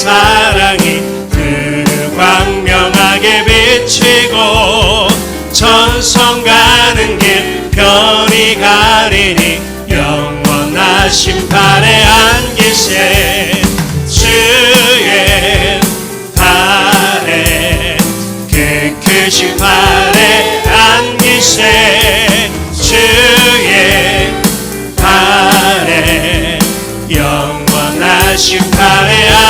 사랑이 그를 광명하게 비치고 전성 가는 길 편히 가리니 영원하신 발에 안기세. 주의 발에 깨끗이 발에 안기세. 주의 발에 영원하신 발에 안기세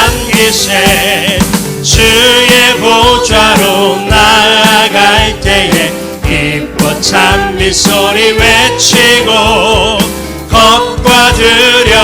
주의 보좌로 나아갈 때에 기뻐 찬미 소리 외치고 겁과 두려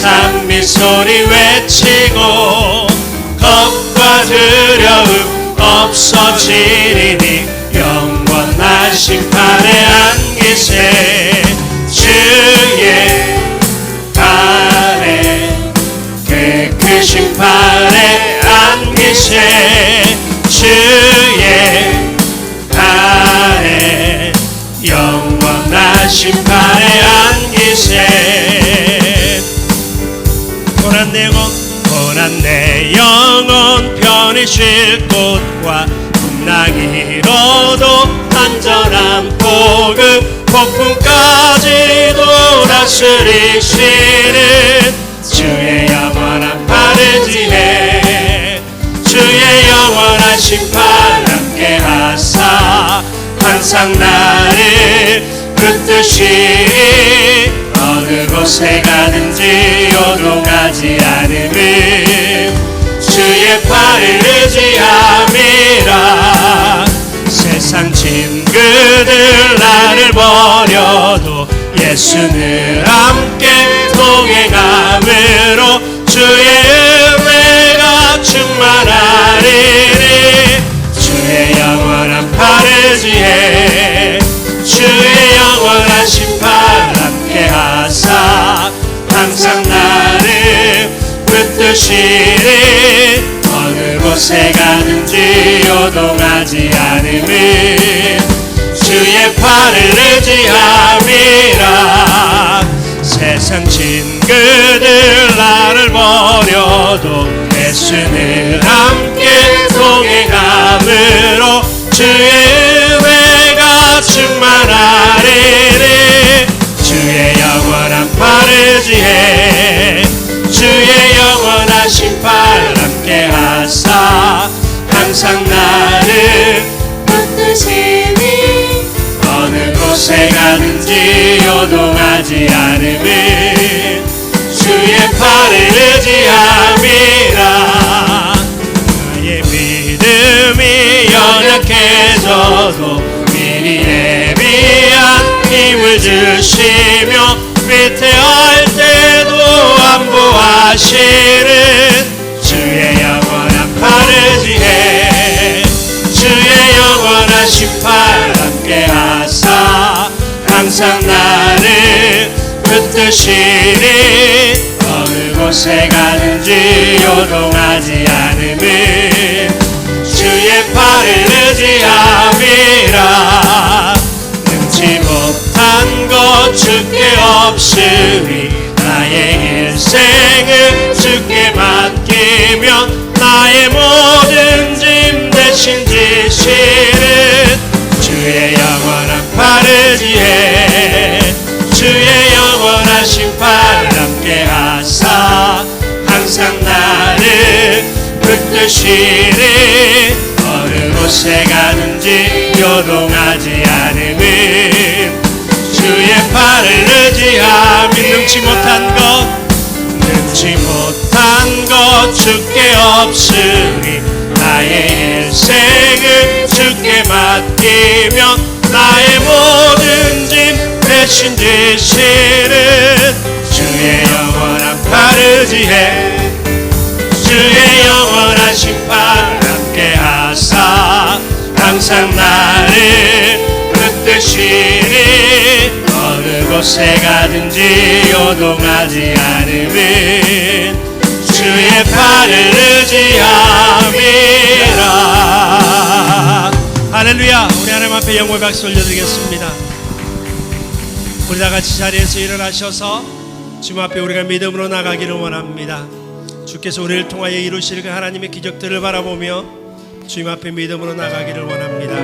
찬미 소리 외치고 겁과 두려움 없어지리 고난 내 고난 내 영혼 편히 쉴 곳과 풍랑이로도 안전한 복음 폭풍까지도 다스리시는 주의 영원한 지해 주의 영원한 심판 함께 하사 항상 나를 붙드시 어느 곳에 가든지 요동하지 않음을 주의 팔을 의지함이라. 세상 친구들 나를 버려도 예수는 함께 동행함으로 주의 붙드시니 어느 곳에 가든지 요동하지 않음을 주의 팔을 의지함이라. 세상 친구들 나를 버려도 예수는 함께 동행함으로 주의 심판 함께 하사. 항상 나를 붙드시니 어느 곳에 가든지 요동하지 않음을 주의 팔을 의지함이라. 나의 믿음이 연약해져도 미리 예비한 힘을 주시며 위태할 때도 안보하시 항상 나를 붙드시니 어느 곳에 가든지 요동하지 않음을 주의 팔을 의지함이라. 능치 못한 것 주께 없으니 나의 일생을 주께 맡기면 나의 모든 짐 대신 지시는 주의 영원한 팔을 지해 뜻이니 어느 곳에 가든지 요동하지 않음은 주의 팔을 의지함. 능치 못한 것 능치 못한 것 주께 없으니 나의 일생을 주께 맡기며 나의 모든 짐 대신 되시는 주의 영원한 팔을 지해 항상 나를 붙드시니 어느 곳에 가든지 요동하지 않으면 주의 팔을 의지함이라. 할렐루야 우리 하나님 앞에 영광의 박수 올려드리겠습니다. 우리 다 같이 자리에서 일어나셔서 주님 앞에 우리가 믿음으로 나가기를 원합니다. 주께서 우리를 통하여 이루실 그 하나님의 기적들을 바라보며 주님 앞에 믿음으로 나가기를 원합니다.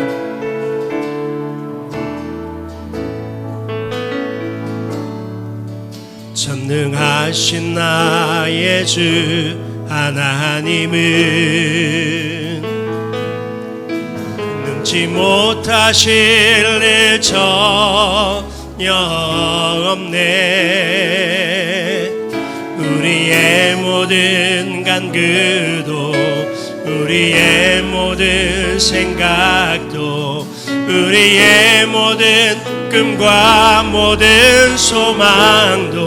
전능하신 나의 주 하나님은 능치 못하실 일 전혀 없네. 우리의 모든 간구도 우리의 모든 생각도 우리의 모든 꿈과 모든 소망도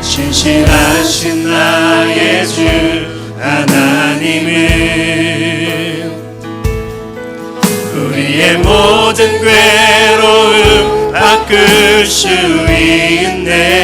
신실하신 나의 주 하나님은 우리의 모든 괴로움 바꿀 수 있네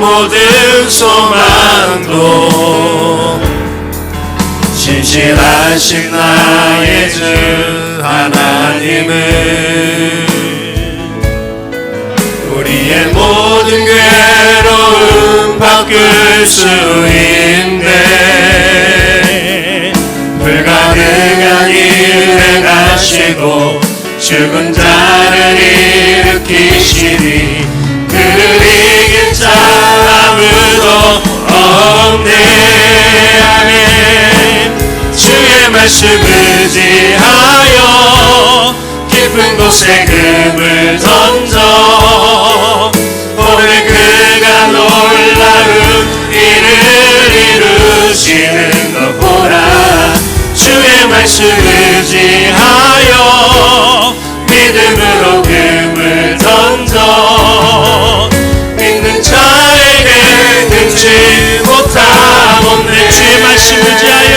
모든 소망도 신실하신 나의 주 하나님은 우리의 모든 괴로움 바꿀 수 있네. 불가능한 일 행하시고 죽은 자를 일으키시니 그를 아무도 없네. 아멘. 주의 말씀 의지하여 깊은 곳에 금을 던져 오늘 그가 놀라운 일을 이루시는 것 보라 주의 말씀 못함 없네. 주의 말씀 의지하여.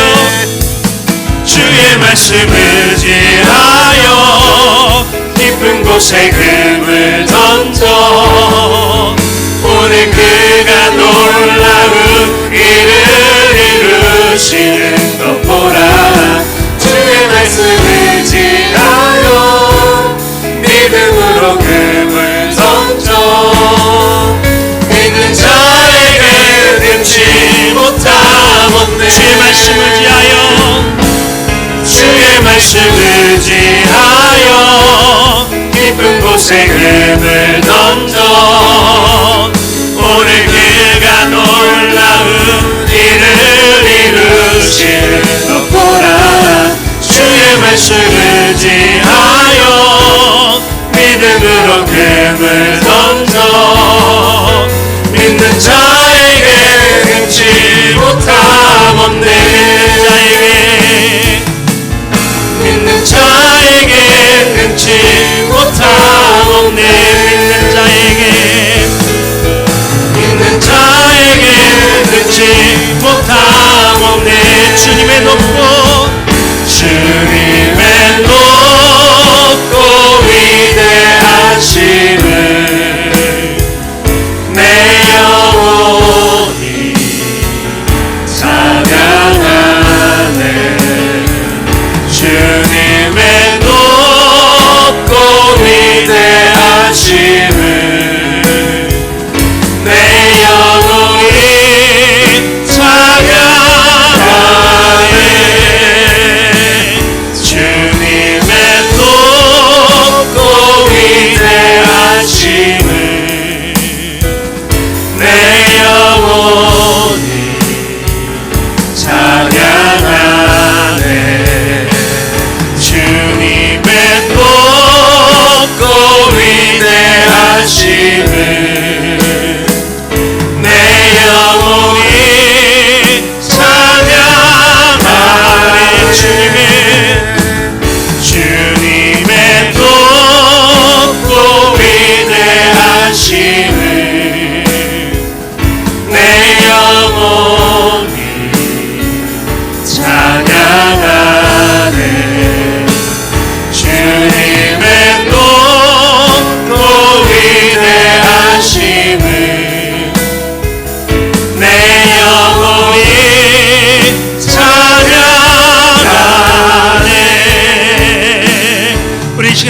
주의 말씀 의지하여. 깊은 곳에 금을 던져. 오늘 그 세금을 던져. 오늘 그가 놀라운 일을 이루실 것 보라 주의 말씀을 지하여 믿음으로 금을 없네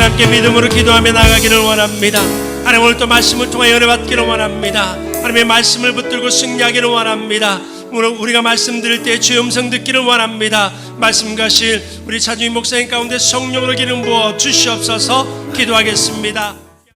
함께 믿음으로 기도하며 나가기를 원합니다. 하나님 오늘 또 말씀을 통하여 은혜 받기를 원합니다. 하나님의 말씀을 붙들고 승리하기를 원합니다. 우리가 말씀드릴 때 주의 음성 듣기를 원합니다. 말씀 가실 우리 차주인 목사님 가운데 성령으로 기름 부어 주시옵소서 기도하겠습니다.